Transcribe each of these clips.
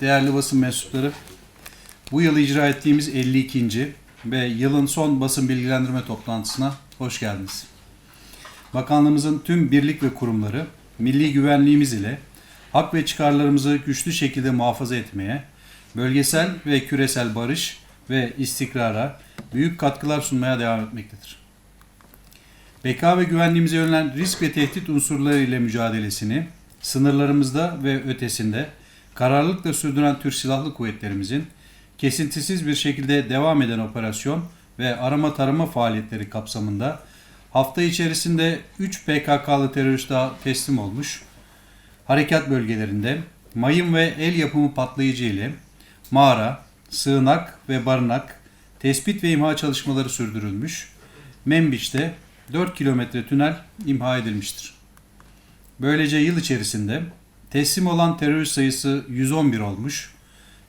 Değerli basın mensupları bu yıl icra ettiğimiz 52. ve yılın son basın bilgilendirme toplantısına hoş geldiniz. Bakanlığımızın tüm birlik ve kurumları milli güvenliğimiz ile hak ve çıkarlarımızı güçlü şekilde muhafaza etmeye, bölgesel ve küresel barış ve istikrara büyük katkılar sunmaya devam etmektedir. Beka ve güvenliğimize yönelen risk ve tehdit unsurları ile mücadelesini sınırlarımızda ve ötesinde kararlılıkla sürdüren Türk Silahlı Kuvvetlerimizin kesintisiz bir şekilde devam eden operasyon ve arama tarama faaliyetleri kapsamında hafta içerisinde 3 PKK'lı terörist daha teslim olmuş. Harekat bölgelerinde mayın ve el yapımı patlayıcı ile mağara, sığınak ve barınak tespit ve imha çalışmaları sürdürülmüş. Membiç'te 4 kilometre tünel imha edilmiştir. Böylece yıl içerisinde teslim olan terörist sayısı 111 olmuş.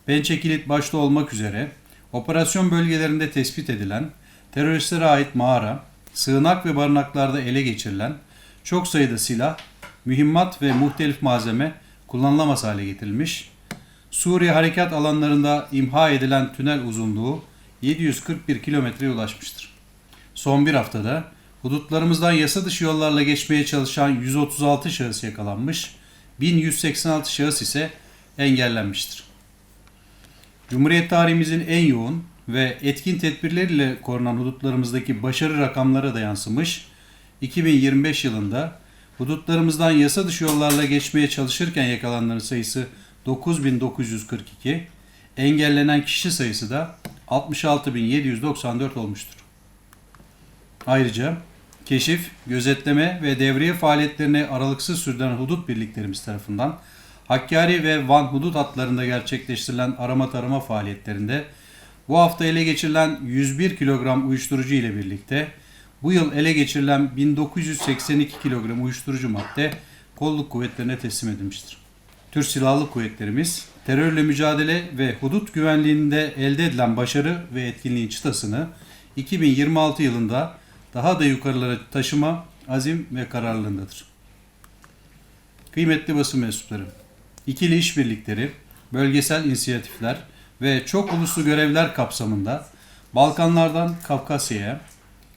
Pençe Kilit başta olmak üzere operasyon bölgelerinde tespit edilen teröristlere ait mağara, sığınak ve barınaklarda ele geçirilen çok sayıda silah, mühimmat ve muhtelif malzeme kullanılamaz hale getirilmiş. Suriye harekat alanlarında imha edilen tünel uzunluğu 741 kilometreye ulaşmıştır. Son bir haftada hudutlarımızdan yasa dışı yollarla geçmeye çalışan 136 şahıs yakalanmış, 1186 şahıs ise engellenmiştir. Cumhuriyet tarihimizin en yoğun ve etkin tedbirleriyle korunan hudutlarımızdaki başarı rakamlara da yansımış. 2025 yılında hudutlarımızdan yasa dışı yollarla geçmeye çalışırken yakalananların sayısı 9942, engellenen kişi sayısı da 66794 olmuştur. Ayrıca keşif, gözetleme ve devriye faaliyetlerini aralıksız sürdüren hudut birliklerimiz tarafından Hakkari ve Van hudut hatlarında gerçekleştirilen arama tarama faaliyetlerinde bu hafta ele geçirilen 101 kilogram uyuşturucu ile birlikte bu yıl ele geçirilen 1982 kilogram uyuşturucu madde kolluk kuvvetlerine teslim edilmiştir. Türk Silahlı Kuvvetlerimiz terörle mücadele ve hudut güvenliğinde elde edilen başarı ve etkinliğin çıtasını 2026 yılında daha da yukarılara taşıma azim ve kararlılığındadır. Kıymetli basın mensupları, ikili işbirlikleri, bölgesel inisiyatifler ve çok uluslu görevler kapsamında Balkanlardan Kafkasya'ya,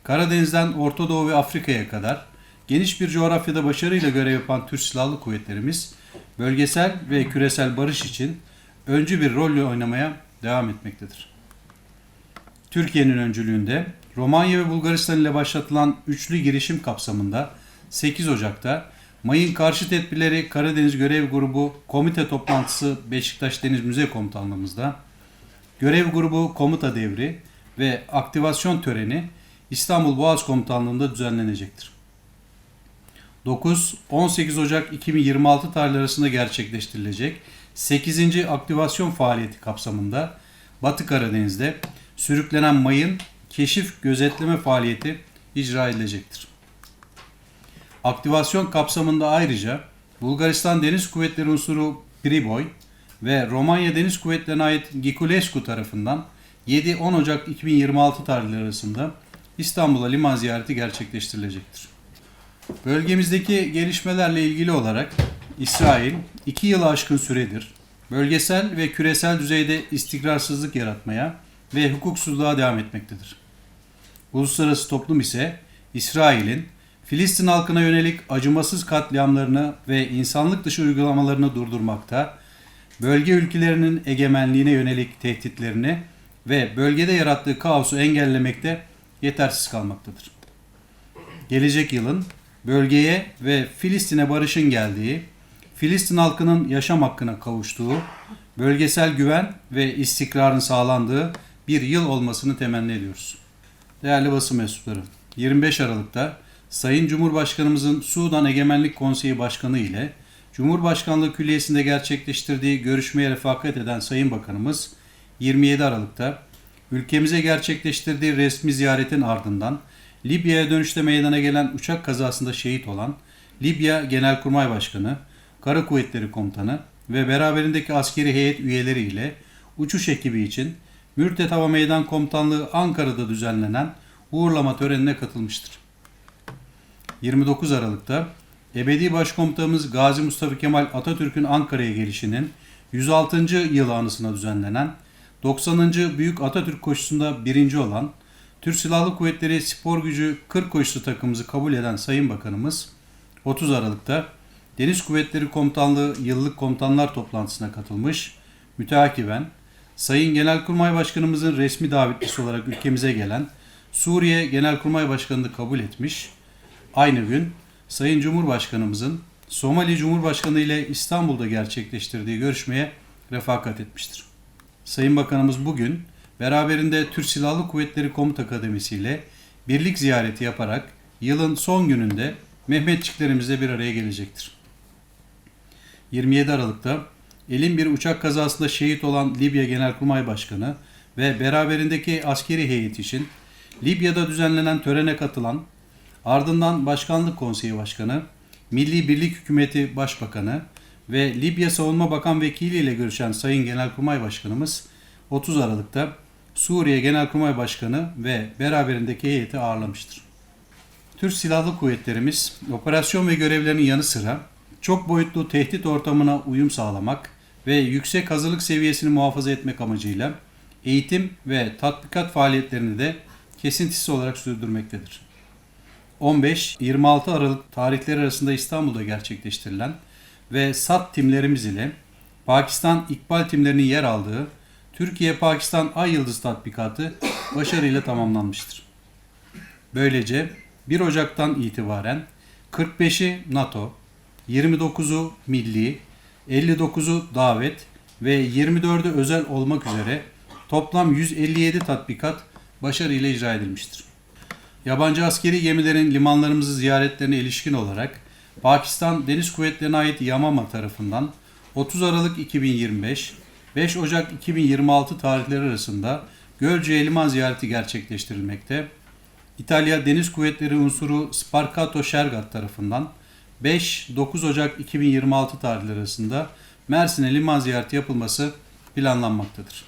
Karadeniz'den Orta Doğu ve Afrika'ya kadar geniş bir coğrafyada başarıyla görev yapan Türk Silahlı Kuvvetlerimiz bölgesel ve küresel barış için öncü bir rol oynamaya devam etmektedir. Türkiye'nin öncülüğünde Romanya ve Bulgaristan ile başlatılan üçlü girişim kapsamında 8 Ocak'ta Mayın karşı tedbirleri Karadeniz Görev Grubu komite toplantısı Beşiktaş Deniz Müze Komutanlığımızda, görev grubu komuta devri ve aktivasyon töreni İstanbul Boğaz Komutanlığı'nda düzenlenecektir. 9-18 Ocak 2026 tarihleri arasında gerçekleştirilecek 8. aktivasyon faaliyeti kapsamında Batı Karadeniz'de sürüklenen mayın keşif gözetleme faaliyeti icra edilecektir. Aktivasyon kapsamında ayrıca Bulgaristan Deniz Kuvvetleri unsuru Priboy ve Romanya Deniz Kuvvetleri'ne ait Giculescu tarafından 7-10 Ocak 2026 tarihleri arasında İstanbul'a liman ziyareti gerçekleştirilecektir. Bölgemizdeki gelişmelerle ilgili olarak İsrail 2 yılı aşkın süredir bölgesel ve küresel düzeyde istikrarsızlık yaratmaya ve hukuksuzluğa devam etmektedir. Uluslararası toplum ise İsrail'in Filistin halkına yönelik acımasız katliamlarını ve insanlık dışı uygulamalarını durdurmakta, bölge ülkelerinin egemenliğine yönelik tehditlerini ve bölgede yarattığı kaosu engellemekte yetersiz kalmaktadır. Gelecek yılın bölgeye ve Filistin'e barışın geldiği, Filistin halkının yaşam hakkına kavuştuğu, bölgesel güven ve istikrarın sağlandığı bir yıl olmasını temenni ediyoruz. Değerli basın mensupları, 25 Aralık'ta Sayın Cumhurbaşkanımızın Sudan Egemenlik Konseyi Başkanı ile Cumhurbaşkanlığı Külliyesi'nde gerçekleştirdiği görüşmeye refakat eden Sayın Bakanımız 27 Aralık'ta ülkemize gerçekleştirdiği resmi ziyaretin ardından Libya'ya dönüşte meydana gelen uçak kazasında şehit olan Libya Genelkurmay Başkanı, Kara Kuvvetleri Komutanı ve beraberindeki askeri heyet üyeleri ile uçuş ekibi için Mürtet Hava Meydan Komutanlığı Ankara'da düzenlenen uğurlama törenine katılmıştır. 29 Aralık'ta Ebedi Başkomutanımız Gazi Mustafa Kemal Atatürk'ün Ankara'ya gelişinin 106. yılı anısına düzenlenen 90. Büyük Atatürk koşusunda birinci olan Türk Silahlı Kuvvetleri Spor Gücü 40 koşusu takımımızı kabul eden Sayın Bakanımız 30 Aralık'ta Deniz Kuvvetleri Komutanlığı yıllık komutanlar toplantısına katılmış, müteakiben Sayın Genelkurmay Başkanımızın resmi davetlisi olarak ülkemize gelen Suriye Genelkurmay Başkanı'nı kabul etmiş, aynı gün Sayın Cumhurbaşkanımızın Somali Cumhurbaşkanı ile İstanbul'da gerçekleştirdiği görüşmeye refakat etmiştir. Sayın Bakanımız bugün beraberinde Türk Silahlı Kuvvetleri Komuta Akademisi ile birlik ziyareti yaparak yılın son gününde Mehmetçiklerimizle bir araya gelecektir. 27 Aralık'ta elin bir uçak kazasında şehit olan Libya Genelkurmay Başkanı ve beraberindeki askeri heyet için Libya'da düzenlenen törene katılan, ardından Başkanlık Konseyi Başkanı, Milli Birlik Hükümeti Başbakanı ve Libya Savunma Bakan Vekili ile görüşen Sayın Genelkurmay Başkanımız 30 Aralık'ta Suriye Genelkurmay Başkanı ve beraberindeki heyeti ağırlamıştır. Türk Silahlı Kuvvetlerimiz operasyon ve görevlerinin yanı sıra çok boyutlu tehdit ortamına uyum sağlamak ve yüksek hazırlık seviyesini muhafaza etmek amacıyla eğitim ve tatbikat faaliyetlerini de kesintisiz olarak sürdürmektedir. 15-26 Aralık tarihleri arasında İstanbul'da gerçekleştirilen ve SAT timlerimiz ile Pakistan İkbal timlerinin yer aldığı Türkiye-Pakistan Ay Yıldız tatbikatı başarıyla tamamlanmıştır. Böylece 1 Ocak'tan itibaren 45'i NATO, 29'u milli, 59'u davet ve 24'ü özel olmak üzere toplam 157 tatbikat başarıyla icra edilmiştir. Yabancı askeri gemilerin limanlarımızı ziyaretlerine ilişkin olarak Pakistan Deniz Kuvvetleri'ne ait Yamama tarafından 30 Aralık 2025 5 Ocak 2026 tarihleri arasında Gölcük'e liman ziyareti gerçekleştirilmekte. İtalya Deniz Kuvvetleri unsuru Sparkato Şergat tarafından 5-9 Ocak 2026 tarihleri arasında Mersin'e liman ziyareti yapılması planlanmaktadır.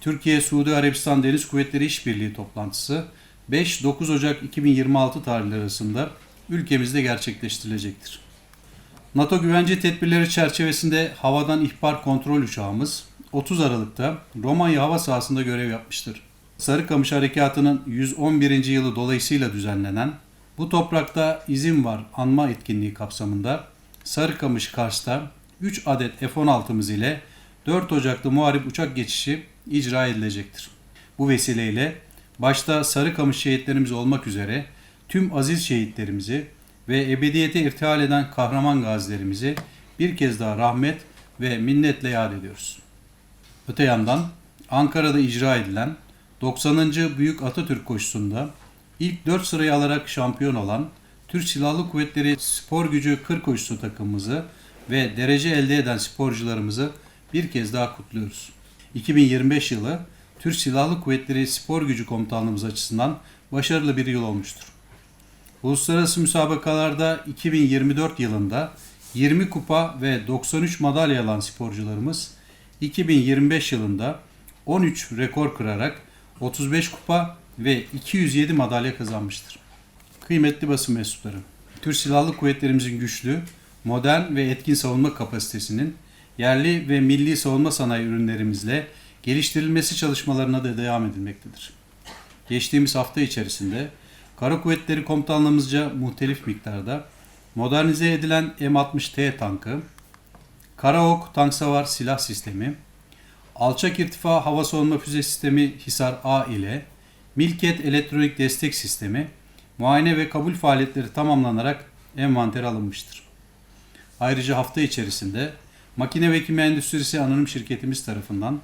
Türkiye-Suudi Arabistan Deniz Kuvvetleri İşbirliği toplantısı 5-9 Ocak 2026 tarihleri arasında ülkemizde gerçekleştirilecektir. NATO güvence tedbirleri çerçevesinde havadan ihbar kontrol uçağımız 30 Aralık'ta Romanya hava sahasında görev yapmıştır. Sarıkamış Harekatı'nın 111. yılı dolayısıyla düzenlenen bu toprakta izin var anma etkinliği kapsamında Sarıkamış Kars'ta 3 adet F-16'mız ile 4 Ocak'ta muharip uçak geçişi icra edilecektir. Bu vesileyle başta Sarıkamış şehitlerimiz olmak üzere tüm aziz şehitlerimizi ve ebediyete irtihal eden kahraman gazilerimizi bir kez daha rahmet ve minnetle yad ediyoruz. Öte yandan Ankara'da icra edilen 90. Büyük Atatürk koşusunda ilk 4 sırayı alarak şampiyon olan Türk Silahlı Kuvvetleri Spor Gücü 40 koşusu takımımızı ve derece elde eden sporcularımızı bir kez daha kutluyoruz. 2025 yılı Türk Silahlı Kuvvetleri Spor Gücü Komutanlığımız açısından başarılı bir yıl olmuştur. Uluslararası müsabakalarda 2024 yılında 20 kupa ve 93 madalya alan sporcularımız 2025 yılında 13 rekor kırarak 35 kupa ve 207 madalya kazanmıştır. Kıymetli basın mensupları, Türk Silahlı Kuvvetlerimizin güçlü, modern ve etkin savunma kapasitesinin yerli ve milli savunma sanayi ürünlerimizle geliştirilmesi çalışmalarına da devam edilmektedir. Geçtiğimiz hafta içerisinde Kara Kuvvetleri Komutanlığımızca muhtelif miktarda modernize edilen M60T tankı, Karaok tank savar silah sistemi, alçak irtifa hava savunma füze sistemi Hisar A ile Milket elektronik destek sistemi, muayene ve kabul faaliyetleri tamamlanarak envantere alınmıştır. Ayrıca hafta içerisinde Makine ve Kimya Endüstrisi Anonim Şirketimiz tarafından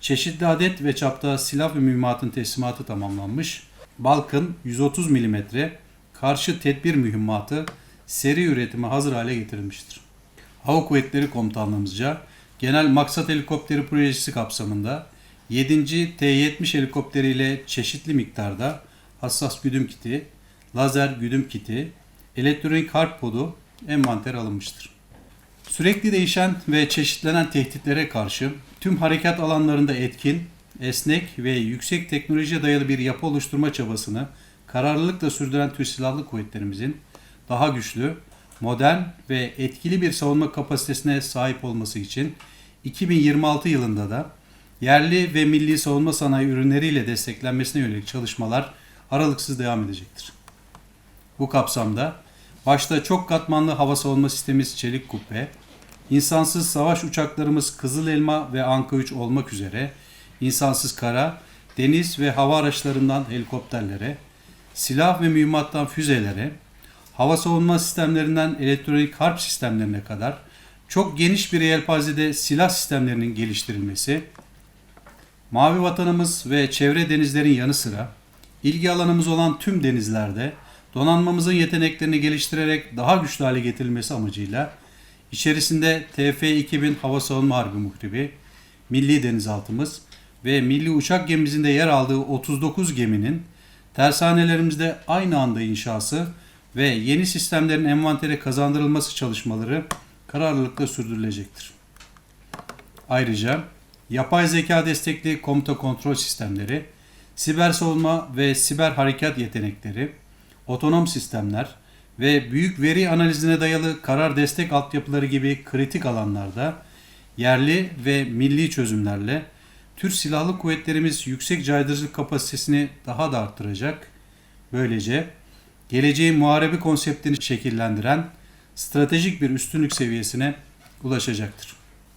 çeşitli adet ve çapta silah ve mühimmatın teslimatı tamamlanmış. Balkın 130 mm karşı tedbir mühimmatı seri üretime hazır hale getirilmiştir. Hava Kuvvetleri Komutanlığımızca Genel Maksat Helikopteri projesi kapsamında 7. T-70 helikopteriyle çeşitli miktarda hassas güdüm kiti, lazer güdüm kiti, elektronik harp podu envanter alınmıştır. Sürekli değişen ve çeşitlenen tehditlere karşı tüm harekat alanlarında etkin, esnek ve yüksek teknolojiye dayalı bir yapı oluşturma çabasını kararlılıkla sürdüren Türk Silahlı Kuvvetlerimizin daha güçlü, modern ve etkili bir savunma kapasitesine sahip olması için 2026 yılında da yerli ve milli savunma sanayi ürünleriyle desteklenmesine yönelik çalışmalar aralıksız devam edecektir. Bu kapsamda başta çok katmanlı hava savunma sistemimiz Çelik Kubbe, insansız savaş uçaklarımız Kızıl Elma ve Anka 3 olmak üzere insansız kara, deniz ve hava araçlarından helikopterlere, silah ve mühimmattan füzelere, hava savunma sistemlerinden elektronik harp sistemlerine kadar çok geniş bir yelpazede silah sistemlerinin geliştirilmesi, Mavi vatanımız ve çevre denizlerin yanı sıra ilgi alanımız olan tüm denizlerde donanmamızın yeteneklerini geliştirerek daha güçlü hale getirilmesi amacıyla içerisinde TF-2000 Hava Savunma Harbi Muhribi, Milli Denizaltımız ve Milli Uçak Gemimizin de yer aldığı 39 geminin tersanelerimizde aynı anda inşası ve yeni sistemlerin envantere kazandırılması çalışmaları kararlılıkla sürdürülecektir. Ayrıca yapay zeka destekli komuta kontrol sistemleri, siber savunma ve siber harekat yetenekleri, otonom sistemler ve büyük veri analizine dayalı karar destek altyapıları gibi kritik alanlarda yerli ve milli çözümlerle Türk Silahlı Kuvvetlerimiz yüksek caydırıcılık kapasitesini daha da arttıracak. Böylece geleceğin muharebe konseptini şekillendiren stratejik bir üstünlük seviyesine ulaşacaktır.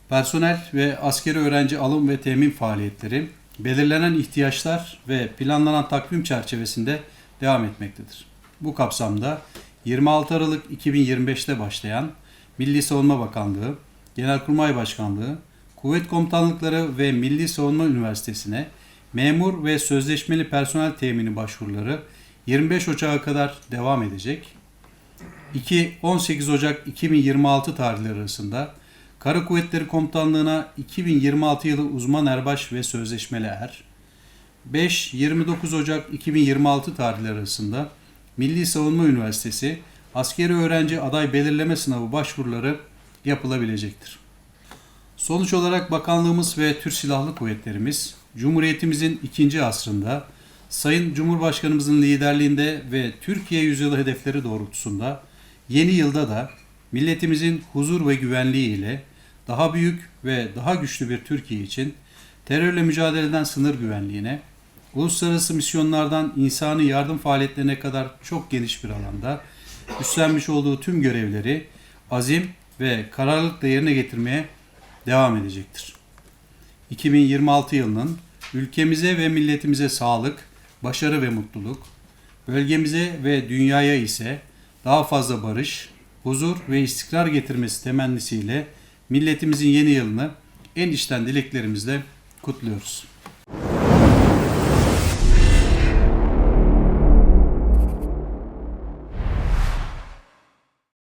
Personel ve askeri öğrenci alım ve temin faaliyetleri belirlenen ihtiyaçlar ve planlanan takvim çerçevesinde devam etmektedir. Bu kapsamda 26 Aralık 2025'te başlayan Milli Savunma Bakanlığı, Genelkurmay Başkanlığı, Kuvvet Komutanlıkları ve Milli Savunma Üniversitesi'ne memur ve sözleşmeli personel temini başvuruları 25 Ocak'a kadar devam edecek. 2-18 Ocak 2026 tarihleri arasında Kara Kuvvetleri Komutanlığı'na 2026 yılı uzman erbaş ve sözleşmeli er, 5-29 Ocak 2026 tarihleri arasında Milli Savunma Üniversitesi askeri öğrenci aday belirleme sınavı başvuruları yapılabilecektir. Sonuç olarak bakanlığımız ve Türk Silahlı Kuvvetlerimiz Cumhuriyetimizin ikinci asrında Sayın Cumhurbaşkanımızın liderliğinde ve Türkiye yüzyılı hedefleri doğrultusunda yeni yılda da milletimizin huzur ve güvenliği ile daha büyük ve daha güçlü bir Türkiye için terörle mücadeleden sınır güvenliğine, uluslararası misyonlardan insani yardım faaliyetlerine kadar çok geniş bir alanda üstlenmiş olduğu tüm görevleri azim ve kararlılıkla yerine getirmeye devam edecektir. 2026 yılının ülkemize ve milletimize sağlık, başarı ve mutluluk, bölgemize ve dünyaya ise daha fazla barış, huzur ve istikrar getirmesi temennisiyle milletimizin yeni yılını en içten dileklerimizle kutluyoruz.